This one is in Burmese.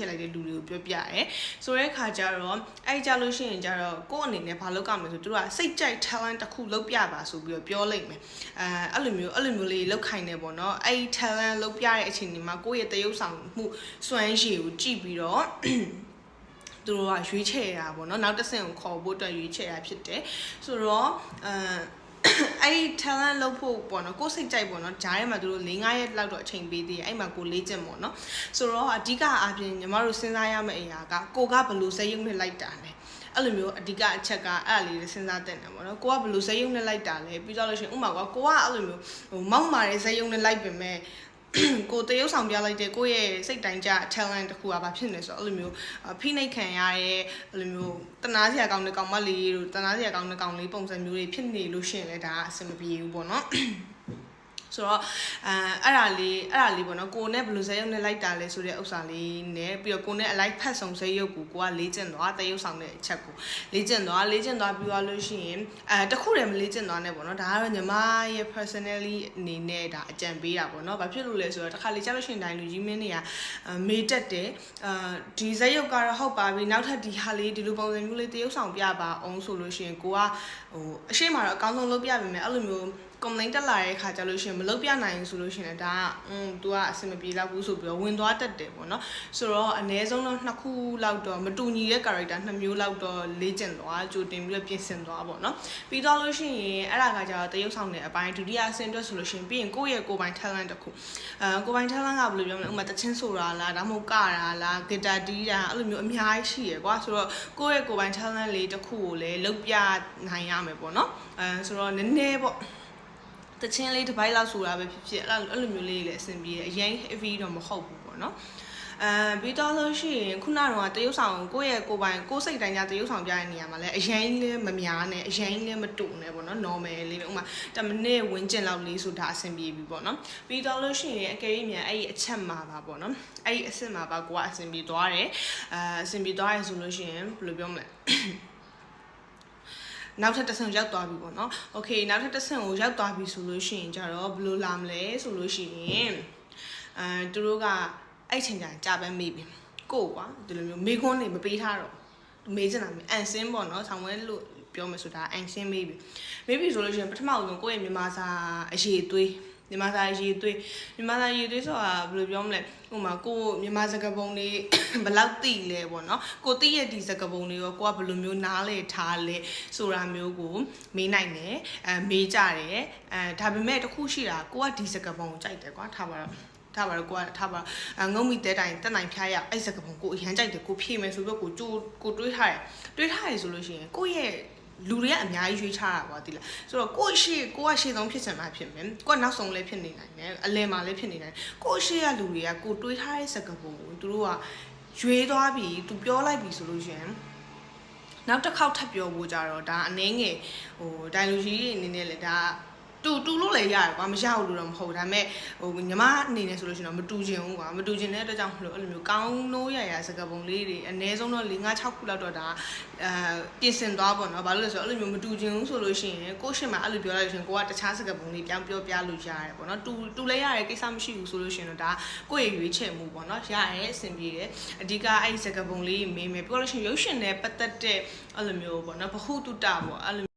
ချယ်လိုက်တဲ့လူတွေကိုပြောပြရဲဆိုတဲ့ခါကျတော့အဲ့ကြလို့ရှိရင်ကျတော့ကိုယ့်အနေနဲ့ဘာလုပ်ကြမလဲဆိုသူတို့ကစိတ်ကြိုက် talent တစ်ခုလုပ်ပြပါဆိုပြီးတော့ပြောလိုက်မယ်အဲအဲ့လိုမျိုးအဲ့လိုမျိုးလေးလောက်ခိုင်းနေပေါ့နော်အဲ့ talent လုပ်ပြတဲ့အချိန်ဒီမှာကိုယ့်ရဲ့တရုပ်ဆောင်မှုစွမ်းရည်ကိုကြည့်ပြီးတော့သူတို့ကရွေးချယ်တာပေါ့နော်နောက်တစ်ဆင့်ကိုခေါ်ဖို့အတွက်ရွေးချယ်တာဖြစ်တယ်ဆိုတော့အဲ အဲ့ talent လုပ်ဖို့ပေါ့နော်ကိုယ်စိတ်ကြိုက်ပေါ့နော်ဂျားထဲမှာသူတို့၄၅ရက်လောက်တော့အချိန်ပေးသေးတယ်အဲ့မှာကိုလေ့ကျင့်ပေါ့နော်ဆိုတော့အဓိကအပြင်ညီမတို့စဉ်းစားရမယ့်အရာကကိုကဘယ်လိုစက်ရုံနဲ့လိုက်တာလဲအဲ့လိုမျိုးအဓိကအချက်ကအဲ့လိုလေးစဉ်းစားတင်တယ်ပေါ့နော်ကိုကဘယ်လိုစက်ရုံနဲ့လိုက်တာလဲပြီးတော့လို့ရှိရင်ဥပမာကကိုကအဲ့လိုမျိုးဟိုမောက်မာတဲ့စက်ရုံနဲ့လိုက်ပင်မဲ့ ကိုတရုပ်ဆောင်ပြလိုက်တဲ့ကိုယ့်ရဲ့စိတ်တိုင်းကြ talent တခုကဘာဖြစ်နေဆိုတော့အဲ့လိုမျိုးဖိနှိပ်ခံရတဲ့အဲ့လိုမျိုးတနာစရာကောင်းတဲ့ကောင်မလေးတို့တနာစရာကောင်းတဲ့ကောင်လေးပုံစံမျိုးတွေဖြစ်နေလို့ရှိရင်လည်းဒါကအဆင်မပြေဘူးပေါ့နော် ဆိုတော့အဲအဲ့ဒါလေးအဲ့ဒါလေးပေါ့နော်ကိုနဲ့ဘယ်လိုဇက်ရုပ်နဲ့လိုက်တာလဲဆိုတဲ့ဥစ္စာလေးနဲ့ပြီးတော့ကိုနဲ့အလိုက်ဖတ်ဆောင်ဇက်ရုပ်ကိုကိုကလေ့ကျင့်သွားတရုပ်ဆောင်တဲ့အချက်ကိုလေ့ကျင့်သွားလေ့ကျင့်သွားပြီးသွားလို့ရှိရင်အဲတခုတည်းမလေ့ကျင့်သွားနဲ့ပေါ့နော်ဒါကတော့ညီမရဲ့ personally အနေနဲ့ဒါအကြံပေးတာပေါ့နော်ဘာဖြစ်လို့လဲဆိုတော့တစ်ခါလေကြားလို့ရှိရင်ဒိုင်လူကြီးမင်းတွေကအဲမေးတက်တယ်အာဒီဇက်ရုပ်ကတော့ဟုတ်ပါပြီနောက်ထပ်ဒီဟာလေးဒီလိုပုံစံမျိုးလေးတရုပ်ဆောင်ပြပါအောင်ဆိုလို့ရှိရင်ကိုကဟိုအရှိမတော့အကောင်းဆုံးလုပ်ပြပါမယ်အဲ့လိုမျိုး complaint တက်လာတဲ့ခါကျလို့ရှိရင်မလုပ်ပြနိုင်ဘူးဆိုလို့ရှိရင်လည်းဒါကอืม तू ကအဆင်မပြေတော့ဘူးဆိုပြီးတော့ဝင်သွားတတ်တယ်ပေါ့နော်ဆိုတော့အ ਨੇ ဆုံးတော့နှစ်ခုလောက်တော့မတူညီတဲ့ character နှစ်မျိုးလောက်တော့လေ့ကျင့်သွားကြိုတင်ပြီးတော့ပြင်ဆင်သွားပေါ့နော်ပြီးတော့လို့ရှိရင်အဲ့ဒါကကြတော့တရုပ်ဆောင်တဲ့အပိုင်းဒုတိယအဆင့်အတွက်ဆိုလို့ရှိရင်ပြီးရင်ကိုယ့်ရဲ့ကိုယ်ပိုင် talent တစ်ခုအဲကိုယ်ပိုင် talent ကဘယ်လိုပြောမလဲဥပမာတချင်းဆိုတာလားဒါမှမဟုတ်ကတာလားဂီတာတီးတာအဲ့လိုမျိုးအများကြီးရှိရယ်ကွာဆိုတော့ကိုယ့်ရဲ့ကိုယ်ပိုင် talent လေးတစ်ခုကိုလည်းလုပ်ပြနိုင်ရမယ်ပေါ့နော်အဲဆိုတော့နည်းနည်းပေါ့ တချင်းလေးတစ်ပိုက်လောက်ဆိုတာပဲဖြစ်ဖြစ်အဲ့လိုအဲ့လိုမျိုးလေးလည်းအဆင်ပြေတယ်အရင် heavy တော့မဟုတ်ဘူးပေါ့နော်အဲပြီးတော့လို့ရှိရင်ခုနကတော့တရုပ်ဆောင်ကိုယ့်ရဲ့ကိုယ်ပိုင်ကိုယ်စိတ်တိုင်းကြတရုပ်ဆောင်ပြတဲ့နေရာမှာလည်းအရင်လေးမများနဲ့အရင်လေးမတူနဲ့ပေါ့နော် normal လေးပဲဥပမာ10မိနစ်ဝန်းကျင်လောက်လေးဆိုတာအဆင်ပြေပြီပေါ့နော်ပြီးတော့လို့ရှိရင်အကယ်၍မြန်အဲ့ဒီအချက်မှာပါပေါ့နော်အဲ့ဒီအစစ်မှာပါကိုကအဆင်ပြေသွားတယ်အဲအဆင်ပြေသွားရဆိုလို့ရှိရင်ဘယ်လိုပြောမလဲ နောက်ထပ်တစ်ဆင့်ရောက်သွားပြီပေါ့နော်။ Okay နောက်ထပ်တစ်ဆင့်ကိုရောက်သွားပြီဆိုလို့ရှိရင်ကြတော့ဘယ်လိုလာမလဲဆိုလို့ရှိရင်အဲသူတို့ကအဲ့ချိန်ကျရင်ကြာပန်းမေးပြီ။ကို့ကွာဒီလိုမျိုးမေးခွန်းတွေမပေးထားတော့မေးချင်တာမေးအန်စင်းပေါ့နော်ဆောင်းဝဲလို့ပြောမယ်ဆိုတာအန်စင်းမေးပြီ။မေးပြီဆိုလို့ရှိရင်ပထမဆုံးကိုယ့်ရဲ့မြန်မာစာအရေးသွေး မြန်မာစာရေးသွေးမြန်မာစာရေးသွေးဆိုတာဘယ်လိုပြောမလဲဟိုမှာကိုမြန်မာစကားပုံတွေဘယ်လောက်သိလဲပေါ့နော်ကိုသိရဲ့ဒီစကားပုံတွေရောကိုကဘယ်လိုမျိုးနားလဲထားလဲဆိုတာမျိုးကိုမေးနိုင်တယ်အဲမေးကြတယ်အဲဒါပေမဲ့တစ်ခုရှိတာကိုကဒီစကားပုံကိုကြိုက်တယ်ကွာထားပါတော့ထားပါတော့ကိုကထားပါအငုံမိတဲတိုင်းတက်နိုင်ဖျားရအဲ့စကပုံကိုအရန်ကြိုက်တယ်ကိုဖြည့်မယ်ဆိုတော့ကိုကြိုးကိုတွေးထားတယ်တွေးထားရဆိုလို့ရှိရင်ကိုရဲ့ လူတွေကအများကြီးရွေးချတာပေါ့တိလားဆိုတော့ကိုရှေ့ကိုကရှေ့ဆုံးဖြစ်ချင်မှဖြစ်မယ်ကိုကနောက်ဆုံးလည်းဖြစ်နေနိုင်တယ်အလယ်မှာလည်းဖြစ်နေနိုင်တယ်ကိုရှေ့ကလူတွေကကိုတွေးထားတဲ့စကားပုံကိုသူတို့ကရွေးသွားပြီသူပြောလိုက်ပြီဆိုလို့ရှိရင်နောက်တစ်ခေါက်ထပ်ပြောဖို့ကြတော့ဒါအနှင်းငယ်ဟိုဒိုင်လူကြီးတွေအနေနဲ့လည်းဒါ တူတူလို့လည်းရတယ်ကွာမရဘူးလို့တော့မဟုတ်ဘူးဒါပေမဲ့ဟိုညီမအနေနဲ့ဆိုလို့ရှိရင်တော့မတူချင်ဘူးကွာမတူချင်တဲ့အတွက်ကြောင့်မလို့အဲ့လိုမျိုးကောင်းနိုးရရစကားပုံလေးတွေအနည်းဆုံးတော့၄၅6ခုလောက်တော့ဒါအဲပြင်ဆင်သွားပေါ့နော်ဘာလို့လဲဆိုတော့အဲ့လိုမျိုးမတူချင်ဘူးဆိုလို့ရှိရင်ကိုယ့်ရှင်းမှာအဲ့လိုပြောလိုက်လို့ရှိရင်ကိုကတခြားစကားပုံလေးပြောင်းပြောပြလို့ရတယ်ပေါ့နော်တူတူလဲရတယ်ကိစ္စမရှိဘူးဆိုလို့ရှိရင်တော့ဒါကိုယ့်ရဲ့ရွေးချယ်မှုပေါ့နော်ရရဲအဆင်ပြေတယ်အဓိကအဲ့ဒီစကားပုံလေးမေးမယ်ပြောလို့ရှိရင်ရုပ်ရှင်နဲ့ပတ်သက်တဲ့အဲ့လိုမျိုးပေါ့နော်ဘ ഹു တုတပေါ့အဲ့လို